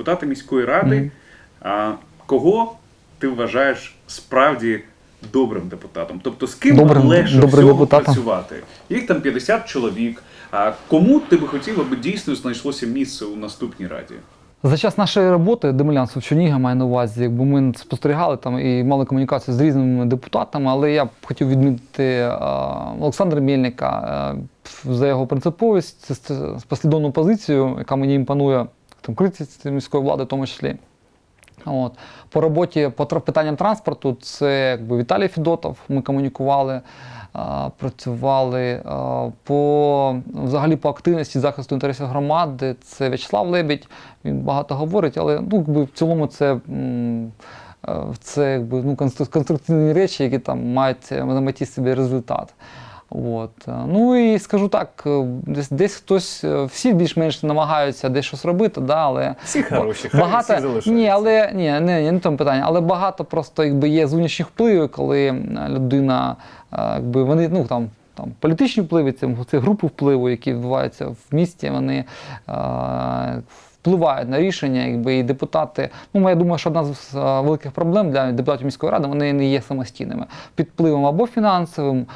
депутати міської ради. А, кого ти вважаєш справді добрим депутатом? Тобто з ким Добрим- легше добрим всього депутатом? працювати? Їх там 50 чоловік. А кому ти би хотів, аби дійсно знайшлося місце у наступній раді? За час нашої роботи Демилянство в Черніга має на увазі, якби ми спостерігали там і мали комунікацію з різними депутатами, але я б хотів відмітити Олександра Мельника за його принциповість, послідовну позицію, яка мені імпонує там критиці міської влади, в тому числі. От. По роботі по питанням транспорту це якби Віталій Федотов, ми комунікували, а, працювали. А, по, взагалі по активності захисту інтересів громади це В'ячеслав Лебідь, він багато говорить, але ну, якби, в цілому це. е, Це якби, ну, конструктивні речі, які там мають е, на меті собі результат. От. Ну і скажу так, е, десь, десь хтось, е, всі більш-менш намагаються десь щось робити, да, але Всі хороші, хай багато всі залишаються. ні, але ні, не, не, не тому питання, але багато просто якби є зовнішніх впливів, коли людина, е, якби вони ну там. Там політичні впливи, це, це групи впливу, які відбуваються в місті, вони е, впливають на рішення, якби і депутати. Ну, я думаю, що одна з великих проблем для депутатів міської ради вони не є самостійними під впливом або фінансовим,